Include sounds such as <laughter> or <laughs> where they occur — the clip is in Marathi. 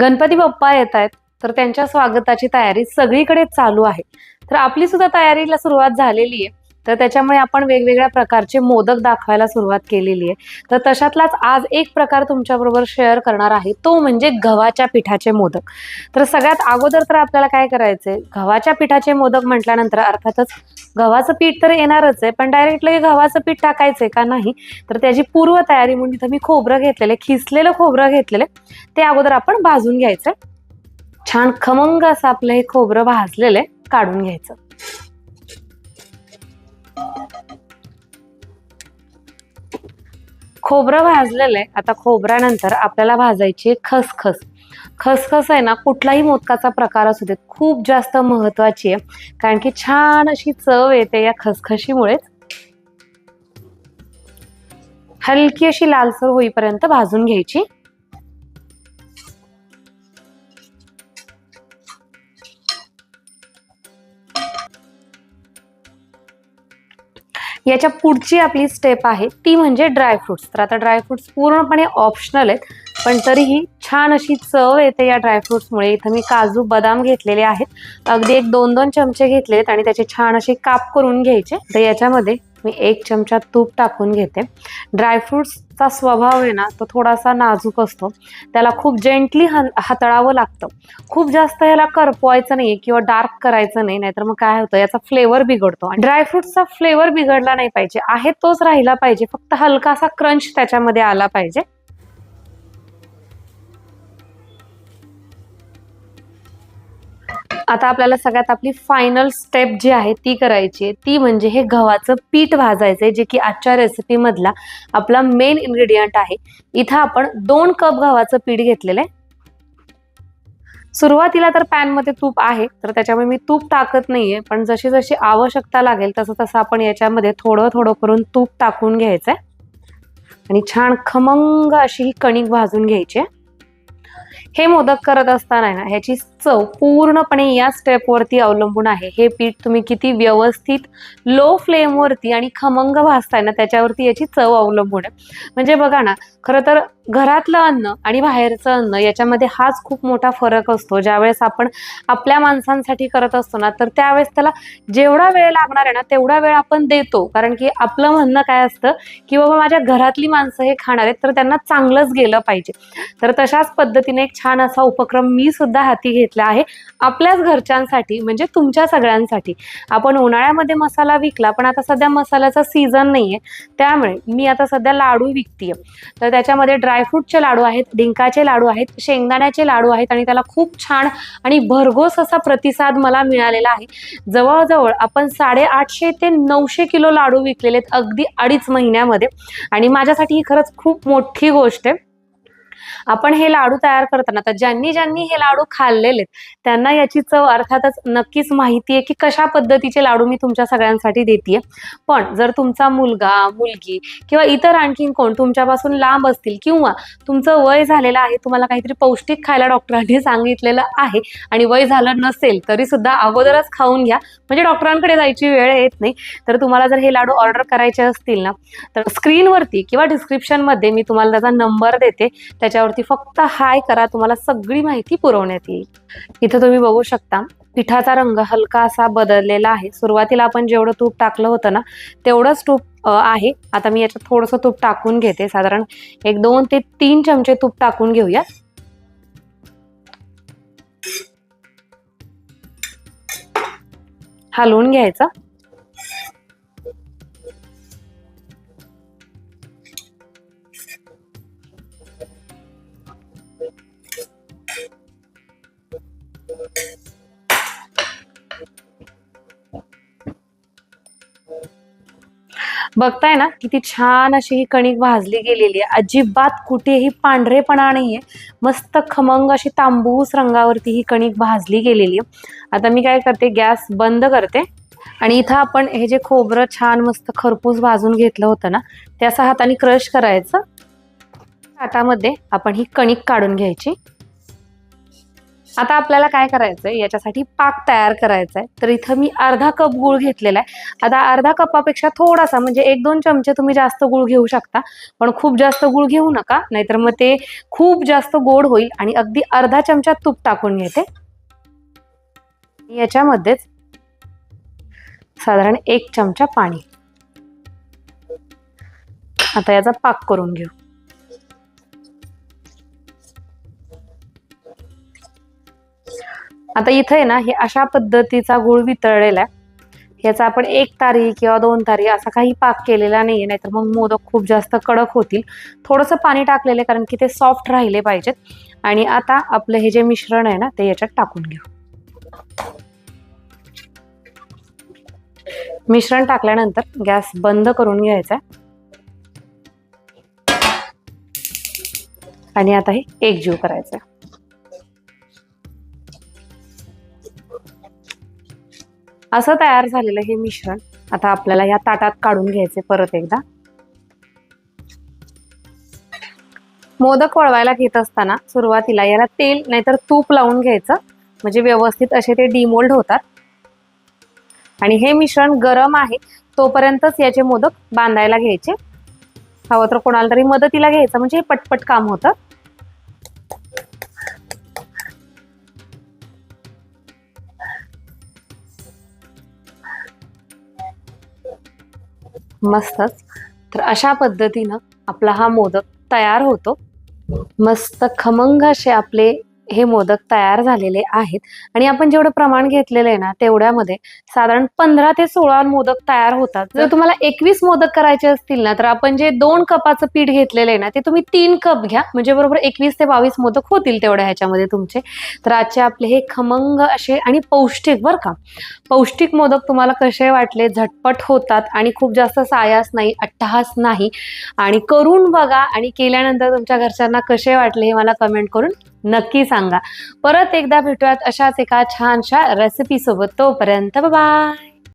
गणपती बाप्पा येत आहेत तर त्यांच्या स्वागताची तयारी सगळीकडे चालू आहे. तर आपली सुद्धा तयारीला सुरुवात झालेली आहे तर त्याच्यामुळे आपण वेगवेगळ्या प्रकारचे मोदक दाखवायला सुरुवात केलेली आहे. तर तशातलाच आज एक प्रकार तुमच्याबरोबर शेअर करणार आहे. तो म्हणजे गव्हाच्या पिठाचे मोदक. तर सगळ्यात अगोदर तर आपल्याला काय करायचंय? गव्हाच्या पिठाचे मोदक म्हटल्यानंतर अर्थातच गव्हाचं पीठ तर येणारच आहे पण डायरेक्टली गव्हाचं पीठ टाकायचंय का नाही? तर त्याची पूर्व तयारी म्हणून इथं मी खोबरं घेतलेलं खिसलेलं खोबरं घेतलेलं ते अगोदर आपण भाजून घ्यायचं. छान खमंग असं आपलं हे खोबरं भाजलेलं आहे काढून घ्यायचं. खोबरं भाजलेलं आहे. आता खोबऱ्यानंतर आपल्याला भाजायची आहे खसखस. खसखस आहे ना कुठलाही मोदकाचा प्रकार असू देत खूप जास्त महत्वाची आहे. कारण की छान अशी चव येते या खसखशीमुळेच. हलकी अशी लालसर होईपर्यंत भाजून घ्यायची. याच्या पुढची आपली स्टेप आहे ती म्हणजे ड्रायफ्रुट्स तर आता ड्रायफ्रुट्स पूर्णपणे ऑप्शनल आहेत पण तरीही छान अशी चव येते या ड्रायफ्रुट्समुळे इथं मी काजू बदाम घेतलेले आहेत. अगदी एक दोन दोन चमचे घेतलेत आणि त्याचे छान असे काप करून घ्यायचे. तर याच्यामध्ये मी एक चमचा तूप टाकून घेते. ड्रायफ्रुट्सचा स्वभाव आहे ना तो थोडासा नाजूक असतो. त्याला खूप जेंटली हाताळावं लागतं. खूप जास्त याला करपवायचं नाही किंवा डार्क करायचं नाही नाहीतर मग काय होतं याचा फ्लेवर बिघडतो. आणि ड्रायफ्रुट्सचा फ्लेवर बिघडला नाही पाहिजे. आहे तोच राहिला पाहिजे. फक्त हलकासा क्रंच त्याच्यामध्ये आला पाहिजे. आता आपल्याला सगळ्यात आपली फायनल स्टेप जी आहे ती करायची आहे. ती म्हणजे हे गव्हाचं पीठ भाजायचंय जे की आजच्या रेसिपी मधला आपला मेन इन्ग्रेडियंट आहे. इथं आपण दोन कप गव्हाचं पीठ घेतलेलं आहे. सुरुवातीला तर पॅनमध्ये तूप आहे तर त्याच्यामुळे मी तूप टाकत नाहीये पण जशी जशी आवश्यकता लागेल तसं तसं आपण याच्यामध्ये थोडं थोडं करून तूप टाकून घ्यायचंय. आणि छान खमंग अशी ही कणिक भाजून घ्यायची आहे. हे मोदक करत असताना ना ह्याची चव पूर्णपणे या स्टेपवरती अवलंबून आहे. हे पीठ तुम्ही किती व्यवस्थित लो फ्लेमवरती आणि खमंग भाजताय ना त्याच्यावरती याची चव अवलंबून आहे. म्हणजे बघा ना खरं तर घरातलं अन्न आणि बाहेरचं अन्न याच्यामध्ये हाच खूप मोठा फरक असतो. ज्यावेळेस आपण आपल्या माणसांसाठी करत असतो ना तर त्यावेळेस त्याला जेवढा वेळ लागणार आहे ना तेवढा वेळ आपण देतो. कारण की आपलं म्हणणं काय असतं की बाबा माझ्या घरातली माणसं हे खाणार आहेत तर त्यांना चांगलंच गेलं पाहिजे. तर तशाच पद्धतीने एक छान असा उपक्रम मी सुद्धा हाती घेतला आहे आपल्याच घरच्यांसाठी म्हणजे तुमच्या सगळ्यांसाठी. आपण उन्हाळ्यामध्ये मसाला विकला पण आता सध्या मसाल्याचा सीझन नाही आहे त्यामुळे मी आता सध्या लाडू विकतीये. तर त्याच्यामध्ये ड्रायफ्रूटचे लाडू आहेत डिंकाचे लाडू आहेत शेंगदाण्याचे लाडू आहेत आणि त्याला खूप छान आणि भरघोस असा प्रतिसाद मला मिळालेला आहे. जवळजवळ आपण साडेआठशे ते नऊशे किलो लाडू विकलेले आहेत अगदी अडीच महिन्यामध्ये. आणि माझ्यासाठी ही खरंच खूप मोठी गोष्ट आहे. आपण हे लाडू तयार करताना तर ज्यांनी ज्यांनी हे लाडू खाल्लेले आहेत, त्यांना याची चव अर्थातच नक्कीच माहिती आहे की कशा पद्धतीचे लाडू मी तुमच्या सगळ्यांसाठी देते पण जर तुमचा मुलगा मुलगी किंवा इतर आणखीन कोण तुमच्यापासून लांब असतील किंवा तुमचं वय झालेलं आहे तुम्हाला काहीतरी पौष्टिक खायला डॉक्टरांनी <laughs> सांगितलेलं आहे आणि वय झालं नसेल तरी सुद्धा अगोदरच खाऊन घ्या. म्हणजे डॉक्टरांकडे जायची वेळ येत नाही. तर तुम्हाला जर हे लाडू ऑर्डर करायचे असतील ना तर स्क्रीनवरती किंवा डिस्क्रिप्शनमध्ये मी तुम्हाला त्याचा नंबर देते. त्याच्या यावरती फक्त हाय करा तुम्हाला सगळी माहिती पुरवण्यात येईल. इथं तुम्ही बघू शकता पिठाचा रंग हलका असा बदललेला आहे. सुरुवातीला आपण जेवढं तूप टाकलं होतं ना तेवढंच तूप आहे. आता मी याच्यात थोडंसं तूप टाकून घेते. साधारण एक दोन ते तीन चमचे तूप टाकून घेऊया. हलवून घ्यायचं. बघताय ना किती छान अशी ही कणिक भाजली गेलेली आहे. अजिबात कुठेही पांढरेपणा नाहीये. मस्त खमंग अशी तांबूस रंगावरती ही कणिक भाजली गेलेली आहे. आता मी काय करते गॅस बंद करते. आणि इथं आपण हे जे खोबरं छान मस्त खरपूस भाजून घेतलं होतं ना त्याचा हाताने क्रश करायचं. ताटामध्ये आपण ही कणिक काढून घ्यायची. आता आपल्याला काय करायचंय? याच्यासाठी पाक तयार करायचा आहे तर इथं मी अर्धा कप गुळ घेतलेला आहे. आता अर्धा कपापेक्षा थोडासा म्हणजे एक दोन चमचे तुम्ही जास्त गुळ घेऊ शकता. पण खूप जास्त गुळ घेऊ नका नाहीतर मग ते खूप जास्त गोड होईल आणि अगदी अर्धा चमचा तूप टाकून घेते. याच्यामध्येच साधारण एक चमचा पाणी. आता याचा पाक करून घेऊ. आता इथं आहे ना हे अशा पद्धतीचा गुळ वितळलेला आहे. याचा आपण एक तारी किंवा दोन तारी असा काही पाक केलेला नाही नाहीतर मग मोदक खूप जास्त कडक होतील. थोडंसं पाणी टाकलेलं आहे कारण की ते सॉफ्ट राहिले पाहिजेत. आणि आता आपलं हे जे मिश्रण आहे ना ते याच्यात टाकून घेऊ. मिश्रण टाकल्यानंतर गॅस बंद करून घ्यायचा आणि आता हे एकजीव करायचं असं तयार झालेलं हे मिश्रण आता आपल्याला या ताटात काढून घ्यायचे परत एकदा. मोदक वळवायला घेत असताना सुरुवातीला याला तेल नाहीतर तूप लावून घ्यायचं. म्हणजे व्यवस्थित असे ते डिमोल्ड होतात. आणि हे मिश्रण गरम आहे तोपर्यंतच याचे मोदक बांधायला घ्यायचे. हवं तर कोणाला तरी मदतीला घ्यायचं म्हणजे हे पटपट काम होतं. मस्तच. तर अशा पद्धतीनं आपला हा मोदक तयार होतो. मस्त खमंग असे आपले हे मोदक तयार झालेले आहेत. आणि आपण जेवढं प्रमाण घेतलेलं आहे ना तेवढ्यामध्ये साधारण पंधरा ते सोळा मोदक तयार होतात. जर तुम्हाला एकवीस मोदक करायचे असतील ना तर आपण जे दोन कपाचं पीठ घेतलेलं आहे ना ते तुम्ही तीन कप घ्या. म्हणजे बरोबर एकवीस ते बावीस मोदक होतील तेवढ्या ह्याच्यामध्ये तुमचे. तर आजचे आपले हे खमंग असे आणि पौष्टिक बरं का. पौष्टिक मोदक तुम्हाला कसे वाटले? झटपट होतात आणि खूप जास्त सायास नाही अट्टहास नाही. आणि करून बघा आणि केल्यानंतर तुमच्या घरच्यांना कसे वाटले हे मला कमेंट करून नक्की सांगा. परत एकदा भेटूयात अशाच एका छानशा रेसिपी सोबत. तोपर्यंत बाय